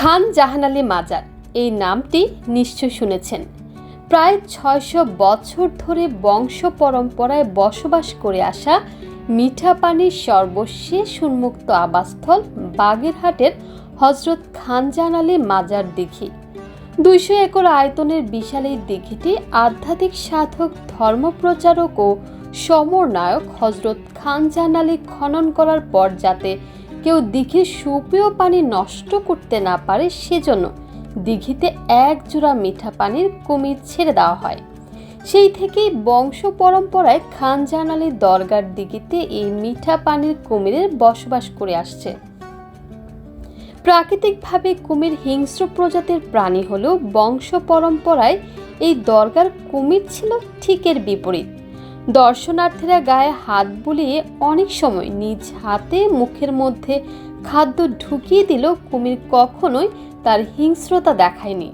খান জাহান আলী মাজার। এই নামটি নিশ্চয় শুনেছেন। প্রায় ছয়শো বছর ধরে বংশ পরম্পরায় বসবাস করে আসা মিঠা পানির সর্বশেষ উন্মুক্ত আবাসস্থল বাগেরহাটের হজরত খানজান আলী মাজার দিঘি। দুইশো একর আয়তনের বিশাল এই দিঘিটি আধ্যাত্মিক সাধক, ধর্মপ্রচারক ও সমরনায়ক হজরত খানজান আলী খনন করার পর যাতে কেউ দিঘির সুপেয় পানি নষ্ট করতে না পারে সেজন্য দিঘিতে এক জোড়া মিঠা পানির কুমির ছেড়ে দেওয়া হয়। সেই থেকেই বংশ পরম্পরায় খান আলী দরগার দিঘিতে এই মিঠা পানির কুমিরের বসবাস করে আসছে। প্রাকৃতিকভাবে কুমির হিংস্র প্রজাতির প্রাণী হলেও বংশ পরম্পরায় এই দরগার কুমির ছিল ঠিকের বিপরীত। দর্শনার্থীরা গায়ে হাত বুলিয়ে অনেক সময় নিজ হাতে মুখের মধ্যে খাদ্য ঢুকিয়ে দিল কুমির কখনোই তার হিংস্রতা দেখায়নি।